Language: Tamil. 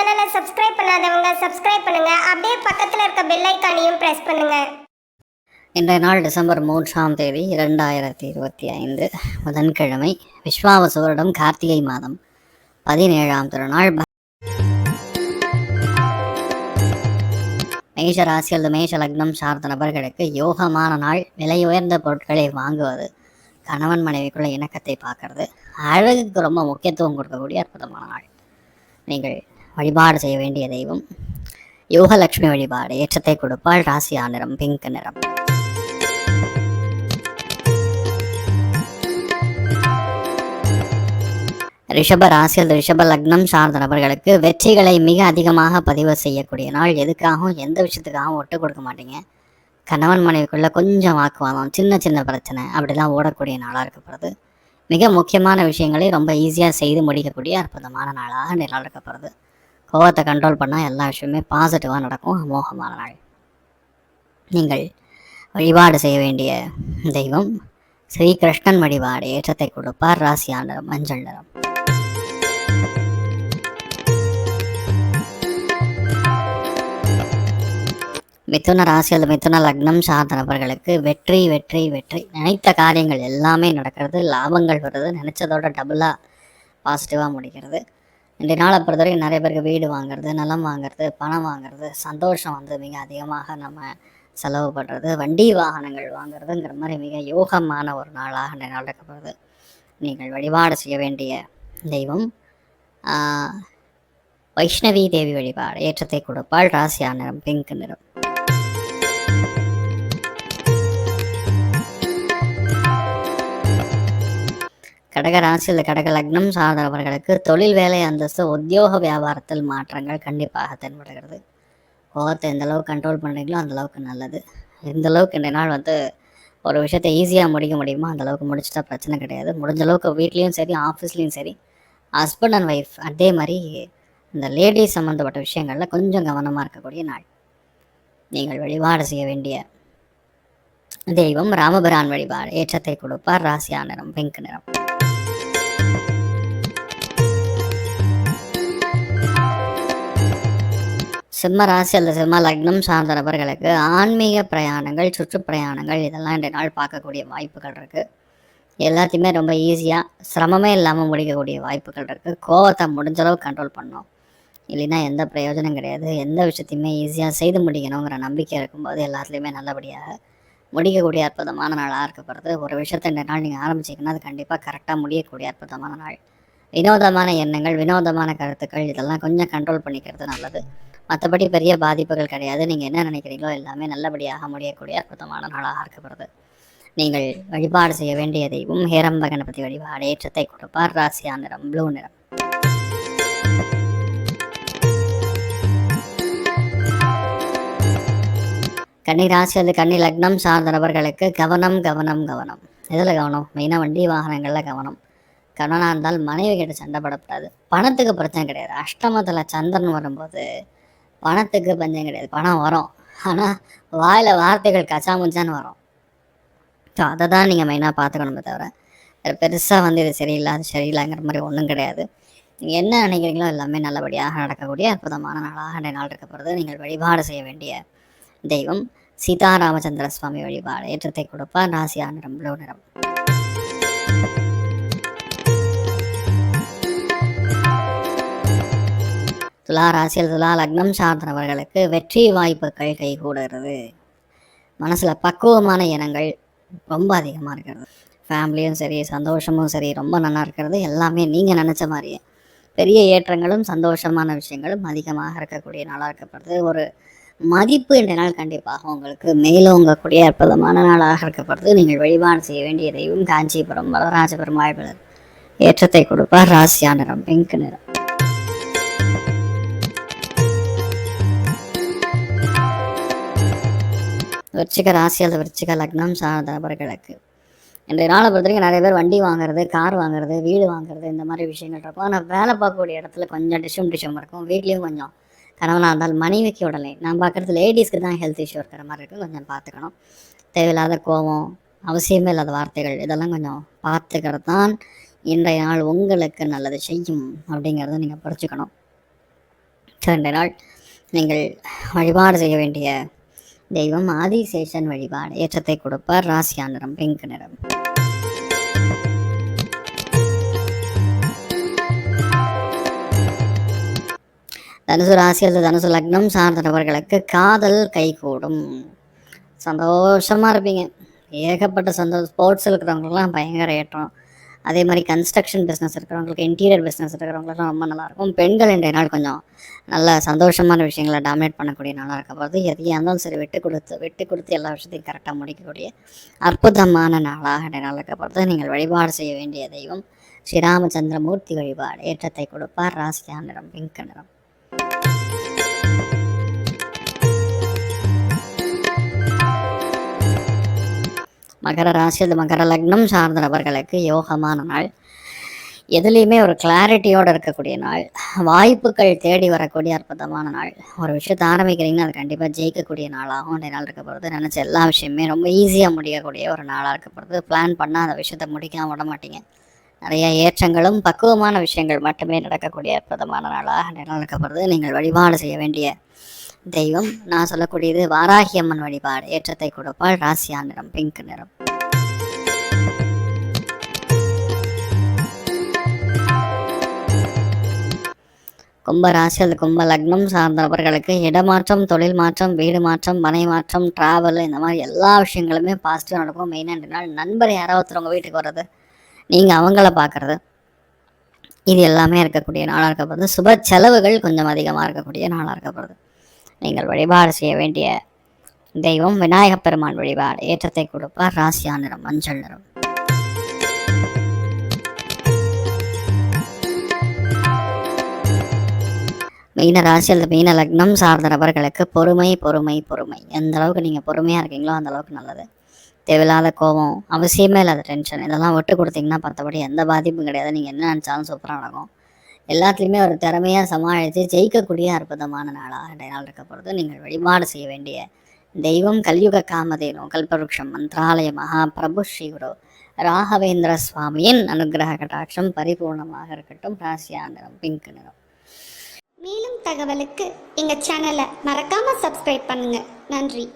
சேனலை சப்ஸ்கிரைப் பண்ணாதவங்க சப்ஸ்கிரைப் பண்ணுங்க. அப்படியே பக்கத்தில் இருக்க பெல் ஐக்கானையும் பிரஸ் பண்ணுங்க. இன்றைய நாள் டிசம்பர் மூன்றாம் தேதி இரண்டாயிரத்தி இருபத்தி ஐந்து புதன்கிழமை விஸ்வாவசு வருடம் கார்த்திகை மாதம் பதினேழாம் திருநாள். மேஷ ராசி அல்லது மேஷ லக்னம் சார்ந்த நபர்களுக்கு யோகமான நாள். விலை உயர்ந்த பொருட்களை வாங்குவது கணவன் மனைவிக்குள்ள இணக்கத்தை பார்க்கறது. அழகுக்கு ரொம்ப முக்கியத்துவம் கொடுக்கக்கூடிய அற்புதமான நாள். நீங்கள் வழிபாடு செய்ய வேண்டிய தெய்வம். யோகலட்சுமி வழிபாடு ஏற்றத்தை கொடுப்பால் ராசியா நிறம் பிங்க் நிறம். ரிஷப ராசி அல்லது ரிஷப லக்னம் சார்ந்த நபர்களுக்கு வெற்றிகளை மிக அதிகமாக பதிவு செய்யக்கூடிய நாள் எதுக்காகவும் எந்த விஷயத்துக்காகவும் ஒட்டு கொடுக்க மாட்டீங்க. கணவன் மனைவிக்குள்ள கொஞ்சம் வாக்குவாதம் சின்ன சின்ன பிரச்சனை அப்படிலாம் ஓடக்கூடிய நாளாக இருக்கப்படுது. மிக முக்கியமான விஷயங்களை ரொம்ப ஈஸியாக செய்து முடிக்கக்கூடிய அற்புதமான நாளாக இந்த இருக்கப்படுது. கோவத்தை கண்ட்ரோல் பண்ணால் எல்லா விஷயமே பாசிட்டிவாக நடக்கும் அமோகமான நாள். நீங்கள் வழிபாடு செய்ய வேண்டிய தெய்வம் ஸ்ரீ கிருஷ்ணன் வழிபாடு ஏற்றத்தை கொடுப்பார் ராசியா நிறம் மஞ்சள் நிறம். மிதுன ராசி அல்லது மிதுன லக்னம் சார்ந்த நபர்களுக்கு வெற்றி வெற்றி வெற்றி. நினைத்த காரியங்கள் எல்லாமே நடக்கிறது லாபங்கள் வருது. நினைச்சதோட டபுளாக பாசிட்டிவாக முடிக்கிறது இந்த நாளை பொறுத்தவரைக்கும் நிறைய பேருக்கு வீடு வாங்குறது நிலம் வாங்குறது பணம் வாங்குறது சந்தோஷம் வந்து மிக அதிகமாக நம்ம செலவு பண்ணுறது வண்டி வாகனங்கள் வாங்குறதுங்கிற மாதிரி மிக யோகமான ஒரு நாளாக இந்த நாள் இருக்கப்படுது நீங்கள் வழிபாடு செய்ய வேண்டிய தெய்வம் வைஷ்ணவி தேவி வழிபாடு ஏற்றத்தை கொடுப்பாள் ராசியா நிறம் பிங்க் நிறம். கடக ராசியில் கடக லக்னம் சார்ந்தவர்களுக்கு தொழில் வேலை அந்தஸ்து உத்தியோக வியாபாரத்தில் மாற்றங்கள் கண்டிப்பாக தென்படுகிறது. கோபத்தை எந்த அளவுக்கு கண்ட்ரோல் பண்ணுறீங்களோ அந்தளவுக்கு நல்லது. எந்த அளவுக்கு இந்த நாள் வந்து ஒரு விஷயத்தை ஈஸியாக முடிக்க முடியுமோ அந்த அளவுக்கு முடிச்சிட்டா பிரச்சனை கிடையாது. முடிஞ்ச அளவுக்கு வீட்லேயும் சரி ஆஃபீஸ்லேயும் சரி ஹஸ்பண்ட் அண்ட் ஒய்ஃப் அதே மாதிரி இந்த லேடிஸ் சம்மந்தப்பட்ட விஷயங்களில் கொஞ்சம் கவனமாக இருக்கக்கூடிய நாள். நீங்கள் வழிபாடு செய்ய வேண்டிய தெய்வம் ராமபிரான் வழிபாடு. ஏற்றத்தை கொடுப்பார். ராசியா நிறம் பிங்க் நிறம். சிம்ம ராசி அல்லது சிம்ம லக்னம் சார்ந்த நபர்களுக்கு ஆன்மீக பிரயாணங்கள் சுற்றுப்பிரயாணங்கள் இதெல்லாம் இன்றைய நாள் பார்க்கக்கூடிய வாய்ப்புகள் இருக்குது எல்லாத்தையுமே ரொம்ப ஈஸியாக சிரமமே இல்லாமல் முடிக்கக்கூடிய வாய்ப்புகள் இருக்குது கோவத்தை முடிஞ்சளவு கண்ட்ரோல் பண்ணோம் இல்லைன்னா எந்த பிரயோஜனம் கிடையாது. எந்த விஷயத்தையுமே ஈஸியாக செய்து முடிக்கணுங்கிற நம்பிக்கை இருக்கும்போது எல்லாத்துலேயுமே நல்லபடியாக முடிக்கக்கூடிய அற்புதமான நாளாக இருக்கப்படுறது ஒரு விஷயத்தை இந்த நாள் நீங்கள் ஆரம்பிச்சிங்கன்னா அது கண்டிப்பாக கரெக்டாக முடியக்கூடிய அற்புதமான நாள். வினோதமான எண்ணங்கள் வினோதமான கருத்துக்கள் இதெல்லாம் கொஞ்சம் கண்ட்ரோல் பண்ணிக்கிறது நல்லது. மற்றபடி பெரிய பாதிப்புகள் கிடையாது. நீங்கள் என்ன நினைக்கிறீங்களோ எல்லாமே நல்லபடியாக முடியக்கூடிய அற்புதமான நாளாக இருக்கப்படுது. நீங்கள் வழிபாடு செய்ய வேண்டிய தெய்வம் ஹேரம்ப கணபதி வழிபாடு ஏற்றத்தை கொடுப்பார். ராசியா நிறம் ப்ளூ நிறம். கன்னி ராசி அல்லது கன்னி லக்னம் சார்ந்த நபர்களுக்கு கவனம் கவனம் கவனம். எதில் கவனம்? மெயினாக வண்டி வாகனங்களில் கவனம். கவனமாக இருந்தால் மனைவி கிட்ட சண்டை போடக்கூடாது. பணத்துக்கு பிரச்சனை கிடையாது. அஷ்டமத்தில் சந்திரன் வரும்போது பணத்துக்கு பஞ்சம் கிடையாது. பணம் வரும். ஆனால் வாயில் வார்த்தைகள் கச்சாமுச்சான்னு வரும். ஸோ அதை தான் நீங்கள் மெயினாக பார்த்துக்கணுமே தவிர பெருசாக வந்து இது சரியில்லை அது சரியில்லைங்கிற மாதிரி ஒன்றும் கிடையாது. நீங்கள் என்ன நினைக்கிறீங்களோ எல்லாமே நல்லபடியாக நடக்கக்கூடிய அற்புதமான நாளாக ரெண்டு நாள் போகிறது நீங்கள் வழிபாடு செய்ய வேண்டிய தெய்வம் சீதாராமச்சந்திர சுவாமி வழிபாடு ஏற்றத்தை கொடுப்பார். ராசியா நிறம் ப்ளூ நிறம். துலா ராசியில் துலா லக்னம் சார்ந்தவர்களுக்கு வெற்றி வாய்ப்புகள் கைகூடுகிறது. மனசில் பக்குவமான எண்ணங்கள் ரொம்ப அதிகமாக இருக்கிறது. ஃபேமிலியும் சரி சந்தோஷமும் சரி ரொம்ப நல்லா இருக்கிறது. எல்லாமே நீங்கள் நினச்ச மாதிரியே. பெரிய ஏற்றங்களும் சந்தோஷமான விஷயங்களும் அதிகமாக இருக்கக்கூடிய நாளாக இருக்கப்படுது. ஒரு மதிப்பு என்ற நாள் கண்டிப்பாக உங்களுக்கு மேலோங்கக்கூடிய அற்புதமான நாளாக இருக்கப்படுது. நீங்கள் வழிபாடு செய்ய வேண்டிய தெய்வம் காஞ்சிபுரம் வரராஜ பெருமாள் ஏற்றத்தை கொடுப்பார். ராசியா நிறம் பிங்க் நிறம். விருச்சிக ராசி அல்லது விருச்சிக லக்னம் சார்ந்த நபர்களுக்கு. இன்றைய நாளை பொறுத்த வரைக்கும் நிறைய பேர் வண்டி வாங்குறது கார் வாங்குறது வீடு வாங்குறது இந்த மாதிரி விஷயங்கள் இருக்கும். ஆனால் வேலை பார்க்கக்கூடிய இடத்துல கொஞ்சம் டிஷம் டிஷம் இருக்கும். வீட்லேயும் கொஞ்சம் கணவனாக இருந்தால் மனைவிக்கு உடலை நான் பார்க்குறது லேடிஸ்க்கு தான் ஹெல்த் இஷ்யூ இருக்கிற மாதிரி இருக்கும். கொஞ்சம் பார்த்துக்கணும். தேவையில்லாத கோபம் அவசியமே இல்லாத வார்த்தைகள் இதெல்லாம் கொஞ்சம் பார்த்துக்கிறது தான் இன்றைய நாள் உங்களுக்கு நல்லது செய்யும் அப்படிங்கிறத நீங்கள் புரிஞ்சுக்கணும். இன்றைய நாள் நீங்கள் வழிபாடு செய்ய வேண்டிய தெய்வம் ஆதிசேஷன் வழிபாடு ஏற்றத்தை கொடுப்பார் ராசியா நிறம் பிங்க் நிறம் தனுசு ராசி அல்லது தனுசு லக்னம் சார்ந்த நபர்களுக்கு காதல் கைகூடும் சந்தோஷமாக இருப்பீங்க ஏகப்பட்ட சந்தோஷம் ஸ்போர்ட்ஸ் இருக்கிறவங்களுக்குலாம் பயங்கர ஏற்றம் அதே மாதிரி கன்ஸ்ட்ரக்ஷன் பிஸ்னஸ் இருக்கிறவங்களுக்கு இன்டீரியர் பிஸ்னஸ் இருக்கிறவங்களுக்குலாம் ரொம்ப நல்லாயிருக்கும். பெண்கள் இன்றைய நாள் கொஞ்சம் நல்ல சந்தோஷமான விஷயங்களை டாமினேட் பண்ணக்கூடிய நாளாக இருக்க போது எதையாக இருந்தாலும் சரி விட்டு கொடுத்து விட்டு கொடுத்து எல்லா விஷயத்தையும் கரெக்டாக முடிக்கக்கூடிய அற்புதமான நாளாக இன்றைய நாள் இருக்க போது நீங்கள் வழிபாடு செய்ய வேண்டிய தெய்வம் ஸ்ரீராமச்சந்திரமூர்த்தி வழிபாடு ஏற்றத்தை கொடுப்பார். ராசியா நிறம் பிங்க் நிறம் மகர ராசி அது மகர லக்னம் சார்ந்த நபர்களுக்கு யோகமான நாள். எதுலேயுமே ஒரு கிளாரிட்டியோடு இருக்கக்கூடிய நாள். வாய்ப்புகள் தேடி வரக்கூடிய அற்புதமான நாள். ஒரு விஷயத்தை ஆரம்பிக்கிறீங்கன்னா அது கண்டிப்பாக ஜெயிக்கக்கூடிய நாளாகவும் இந்த நாள் இருக்க போகிறது நினச்ச எல்லா விஷயமே ரொம்ப ஈஸியாக முடியக்கூடிய ஒரு நாளாக இருக்க போகிறது பிளான் பண்ணால் அந்த விஷயத்த முடிக்காம விட மாட்டீங்க. நிறைய ஏற்றங்களும் பக்குவமான விஷயங்கள் மட்டுமே நடக்கக்கூடிய அற்புதமான நாளாக அந்த நாள் இருக்க போகிறது நீங்கள் வழிபாடு செய்ய வேண்டிய தெய்வம். நான் சொல்லக்கூடியது வாராகி அம்மன் வழிபாடு. ஏற்றத்தை கொடுப்பாள் ராசியா நிறம் பிங்க் நிறம். கும்ப ராசி அல்லது கும்ப லக்னம் சார்ந்த நபர்களுக்கு இடமாற்றம் தொழில் மாற்றம் வீடு மாற்றம் மனை மாற்றம் டிராவல் இந்த மாதிரி எல்லா விஷயங்களுமே பாசிட்டிவாக நடக்கும். மெயினாக நாள் நண்பர் யாராவது ஒருத்தர் உங்கள் வீட்டுக்கு வர்றது நீங்கள் அவங்கள பார்க்குறது இது எல்லாமே இருக்கக்கூடிய நாளாக இருக்கப்படுது சுப செலவுகள் கொஞ்சம் அதிகமாக இருக்கக்கூடிய நாளாக இருக்கப்படுது நீங்கள் வழிபாடு செய்ய வேண்டிய தெய்வம் விநாயகப் பெருமான் வழிபாடு. ஏற்றத்தை கொடுப்பார். ராசியா நிறம் மஞ்சள் நிறம். மீன ராசி அல்லது மீன லக்னம் சார்ந்த நபர்களுக்கு பொறுமை பொறுமை பொறுமை. எந்த அளவுக்கு நீங்கள் பொறுமையாக இருக்கீங்களோ அந்த அளவுக்கு நல்லது. தேவையில்லாத கோபம் அவசியமே இல்லாத டென்ஷன் இதெல்லாம் விட்டு கொடுத்தீங்கன்னா மற்றபடி எந்த பாதிப்பும் கிடையாது. நீங்கள் என்ன நினச்சாலும் சூப்பராக நடக்கும். எல்லாத்துலேயுமே ஒரு திறமையாக சமாளித்து ஜெயிக்கக்கூடிய அற்புதமான நாளாக இன்றைய நாள் இருக்க போகிறது நீங்கள் வழிபாடு செய்ய வேண்டிய தெய்வம் கலியுக காமதேனு கல்பவருஷம் மந்திராலய மகாபிரபு ஸ்ரீகுரு ராகவேந்திர சுவாமியின் அனுகிரக கட்டாட்சம் பரிபூர்ணமாக இருக்கட்டும். ராசியா நிறம் பிங்க் நிறம். மேலும் தகவலுக்கு எங்கள் சேனலை மறக்காமல் சப்ஸ்கிரைப் பண்ணுங்கள் நன்றி.